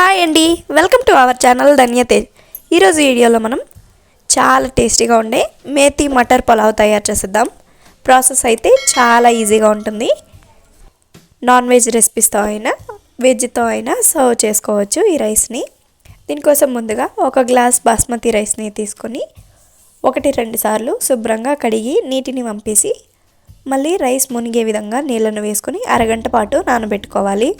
Hi అండి. Welcome to our channel Dhanyatej ఈరోజు వీడియోలో మనం చాలా టేస్టీగా ఉండే మేతి మటర్ పులావ్ తయారు చేసేద్దాం. ప్రాసెస్ అయితే చాలా ఈజీగా ఉంటుంది. నాన్ వెజ్ రెసిపీస్తో అయినా వెజ్తో అయినా సర్వ్ చేసుకోవచ్చు ఈ రైస్ని. దీనికోసం ముందుగా ఒక గ్లాస్ బాస్మతి రైస్ని తీసుకొని ఒకటి రెండు సార్లు శుభ్రంగా కడిగి నీటిని పంపేసి మళ్ళీ రైస్ మునిగే విధంగా నీళ్ళను వేసుకొని అరగంట పాటు నానబెట్టుకోవాలి.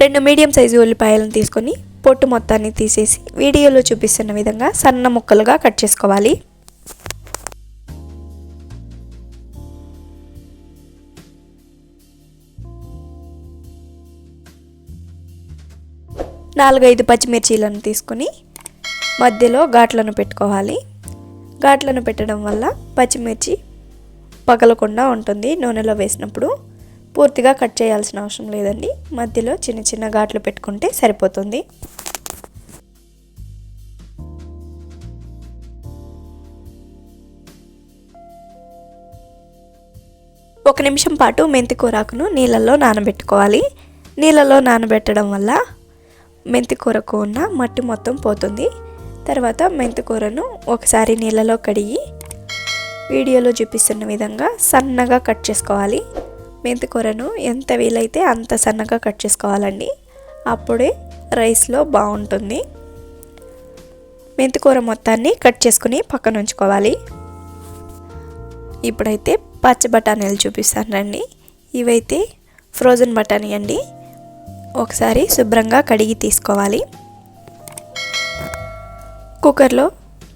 రెండు మీడియం సైజు ఉల్లిపాయలను తీసుకొని పొట్టు మొత్తాన్ని తీసేసి వీడియోలో చూపిస్తున్న విధంగా సన్న ముక్కలుగా కట్ చేసుకోవాలి. నాలుగైదు పచ్చిమిర్చీలను తీసుకొని మధ్యలో ఘాట్లను పెట్టుకోవాలి. ఘాట్లను పెట్టడం వల్ల పచ్చిమిర్చి పగలకుండా ఉంటుంది. నూనెలో వేసినప్పుడు పూర్తిగా కట్ చేయాల్సిన అవసరం లేదండి. మధ్యలో చిన్న చిన్న ఘాట్లు పెట్టుకుంటే సరిపోతుంది. ఒక నిమిషం పాటు మెంతి కూరాకును నీళ్ళల్లో నానబెట్టుకోవాలి. నీళ్ళలో నానబెట్టడం వల్ల మెంతి కూరకు ఉన్న మట్టి మొత్తం పోతుంది. తర్వాత మెంతి కూరను ఒకసారి నీళ్ళలో కడిగి వీడియోలో చూపిస్తున్న విధంగా సన్నగా కట్ చేసుకోవాలి. మెంతి కూరను ఎంత వీలైతే అంత సన్నగా కట్ చేసుకోవాలండి. అప్పుడే రైస్లో బాగుంటుంది. మెంతి కూర మొత్తాన్ని కట్ చేసుకుని పక్కన ఉంచుకోవాలి. ఇప్పుడైతే పచ్చి బఠానీలు చూపిస్తాను రండి. ఇవైతే ఫ్రోజన్ బఠానీ అండి. ఒకసారి శుభ్రంగా కడిగి తీసుకోవాలి. కుక్కర్లో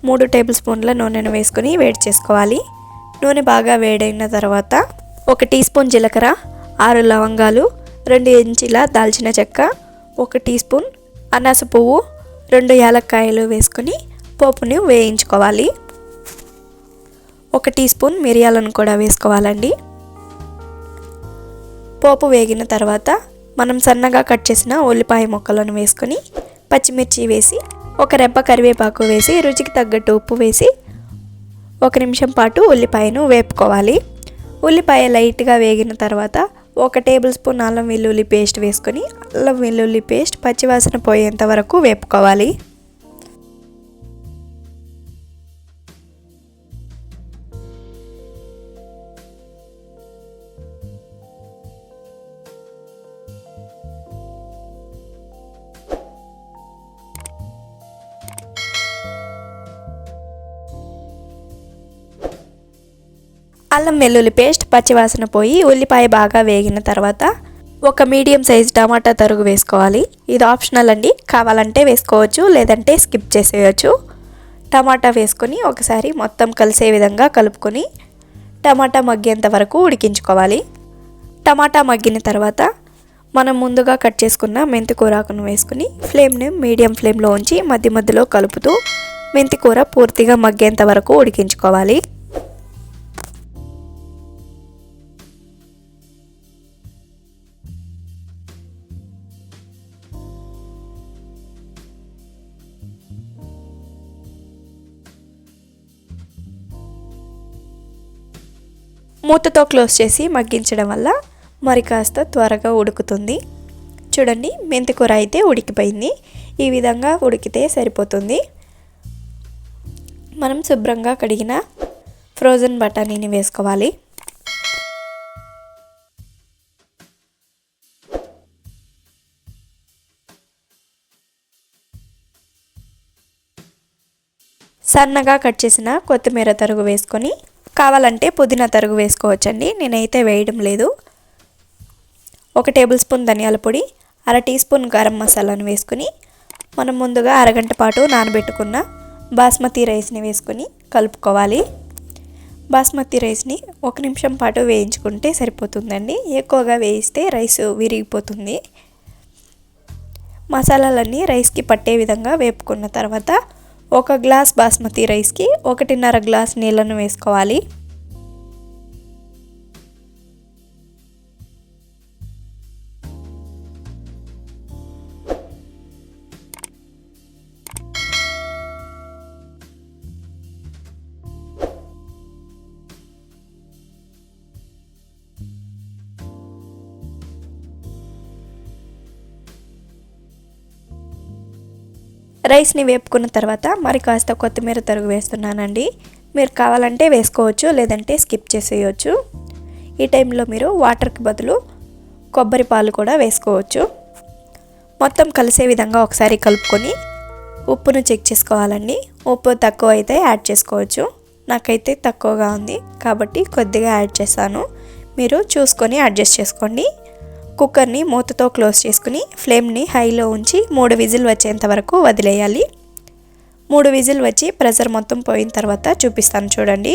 మూడు టేబుల్ స్పూన్ల నూనెను వేసుకుని వేడి చేసుకోవాలి. నూనె బాగా వేడైన తర్వాత ఒక టీ స్పూన్ జీలకర్ర ఆరు లవంగాలు రెండు ఇంచీల దాల్చిన చెక్క ఒక టీ స్పూన్ అనాస పువ్వు రెండు యాలక్కాయలు వేసుకొని పోపుని వేయించుకోవాలి. ఒక టీ స్పూన్ మిరియాలను కూడా వేసుకోవాలండి. పోపు వేగిన తర్వాత మనం సన్నగా కట్ చేసిన ఉల్లిపాయ ముక్కలను వేసుకొని పచ్చిమిర్చి వేసి ఒక రెబ్బ కరివేపాకు వేసి రుచికి తగ్గట్టు ఉప్పు వేసి ఒక నిమిషం పాటు ఉల్లిపాయను వేపుకోవాలి. ఉల్లిపాయ లైట్గా వేగిన తర్వాత ఒక టేబుల్ స్పూన్ అల్లం వెల్లుల్లి పేస్ట్ వేసుకొని అల్లం వెల్లుల్లి పేస్ట్ పచ్చివాసన పోయేంత వరకు వేపుకోవాలి. అల్లం వెల్లుల్లి పేస్ట్ పచ్చివాసన పోయి ఉల్లిపాయ బాగా వేగిన తర్వాత ఒక మీడియం సైజ్ టమాటా తరుగు వేసుకోవాలి. ఇది ఆప్షనల్ అండి. కావాలంటే వేసుకోవచ్చు లేదంటే స్కిప్ చేసేయచ్చు. టమాటా వేసుకొని ఒకసారి మొత్తం కలిసే విధంగా కలుపుకొని టమాటా మగ్గేంత వరకు ఉడికించుకోవాలి. టమాటా మగ్గిన తర్వాత మనం ముందుగా కట్ చేసుకున్న మెంతికూరాకును వేసుకుని ఫ్లేమ్ని మీడియం ఫ్లేమ్లో ఉంచి మధ్య మధ్యలో కలుపుతూ మెంతికూర పూర్తిగా మగ్గేంత వరకు ఉడికించుకోవాలి. మూతతో క్లోజ్ చేసి మగ్గించడం వల్ల మరి కాస్త త్వరగా ఉడుకుతుంది. చూడండి మెంతికూర అయితే ఉడికిపోయింది. ఈ విధంగా ఉడికితే సరిపోతుంది. మనం శుభ్రంగా కడిగిన ఫ్రోజన్ బఠానీని వేసుకోవాలి. సన్నగా కట్ చేసిన కొత్తిమీర తరుగు వేసుకొని కావాలంటే పుదీనా తరుగు వేసుకోవచ్చండి. నేనైతే వేయడం లేదు. ఒక టేబుల్ స్పూన్ ధనియాల పొడి అర టీ స్పూన్ గరం మసాలాను వేసుకుని మనం ముందుగా అరగంట పాటు నానబెట్టుకున్న బాస్మతి రైస్ని వేసుకుని కలుపుకోవాలి. బాస్మతి రైస్ని ఒక నిమిషం పాటు వేయించుకుంటే సరిపోతుందండి. ఎక్కువగా వేయిస్తే రైస్ విరిగిపోతుంది. మసాలాలన్నీ రైస్కి పట్టే విధంగా వేపుకున్న తర్వాత ఒక గ్లాస్ బాస్మతి రైస్కి ఒకటిన్నర గ్లాస్ నీళ్ళను వేసుకోవాలి. రైస్ని వేపుకున్న తర్వాత మరి కాస్త కొత్తిమీర తరుగు వేస్తున్నానండి. మీరు కావాలంటే వేసుకోవచ్చు లేదంటే స్కిప్ చేసేయచ్చు. ఈ టైంలో మీరు వాటర్కి బదులు కొబ్బరి పాలు కూడా వేసుకోవచ్చు. మొత్తం కలిసే విధంగా ఒకసారి కలుపుకొని ఉప్పును చెక్ చేసుకోవాలండి. ఉప్పు తక్కువ అయితే యాడ్ చేసుకోవచ్చు. నాకైతే తక్కువగా ఉంది కాబట్టి కొద్దిగా యాడ్ చేశాను. మీరు చూసుకొని అడ్జస్ట్ చేసుకోండి. కుక్కర్ని మూతతో క్లోజ్ చేసుకుని ఫ్లేమ్ని హైలో ఉంచి మూడు విజిల్ వచ్చేంత వరకు వదిలేయాలి. మూడు విజిల్ వచ్చి ప్రెషర్ మొత్తం పోయిన తర్వాత చూపిస్తాను చూడండి.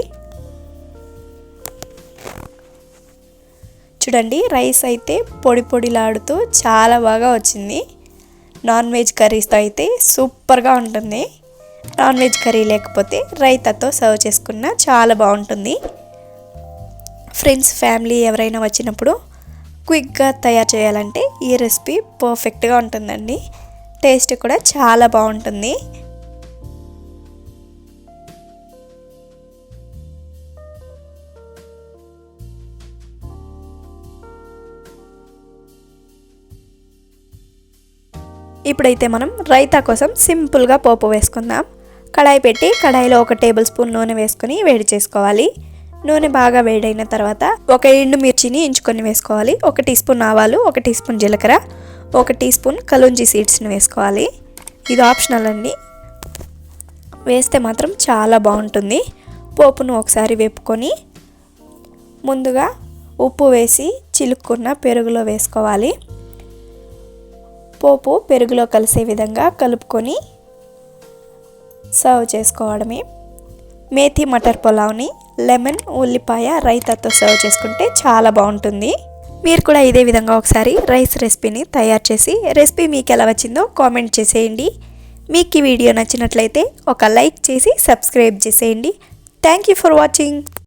చూడండి రైస్ అయితే పొడి పొడిలాడుతూ చాలా బాగా వచ్చింది. నాన్ వెజ్ కర్రీస్తో అయితే సూపర్గా ఉంటుంది. నాన్ వెజ్ కర్రీ లేకపోతే రైతాతో సర్వ్ చేసుకున్న చాలా బాగుంటుంది. ఫ్రెండ్స్ ఫ్యామిలీ ఎవరైనా వచ్చినప్పుడు క్విక్గా తయారు చేయాలంటే ఈ రెసిపీ పర్ఫెక్ట్గా ఉంటుందండి. టేస్ట్ కూడా చాలా బాగుంటుంది. ఇప్పుడైతే మనం రైతా కోసం సింపుల్గా పోపు వేసుకుందాం. కడాయి పెట్టి కడాయిలో ఒక టేబుల్ స్పూన్ నూనె వేసుకొని వేడి చేసుకోవాలి. నూనె బాగా వేడైన తర్వాత ఒక ఎండు మిర్చిని ఇంచుకొని వేసుకోవాలి. ఒక టీ స్పూన్ ఆవాలు ఒక టీ స్పూన్ జీలకర్ర ఒక టీ స్పూన్ కలుంజి సీడ్స్ని వేసుకోవాలి. ఇది ఆప్షనల్ అండి. వేస్తే మాత్రం చాలా బాగుంటుంది. పోపును ఒకసారి వేపుకొని ముందుగా ఉప్పు వేసి చిలుక్కున్న పెరుగులో వేసుకోవాలి. పోపు పెరుగులో కలిసే విధంగా కలుపుకొని సర్వ్ చేసుకోవడమే. మేథి మటర్ పులావ్ని లెమన్ ఉల్లిపాయ రైతాతో సర్వ్ చేసుకుంటే చాలా బాగుంటుంది. మీరు కూడా ఇదే విధంగా ఒకసారి రైస్ రెసిపీని తయారు చేసి రెసిపీ మీకు ఎలా వచ్చిందో కామెంట్ చేసేయండి. మీకు ఈ వీడియో నచ్చినట్లయితే ఒక లైక్ చేసి సబ్స్క్రైబ్ చేసేయండి. Thank you for watching.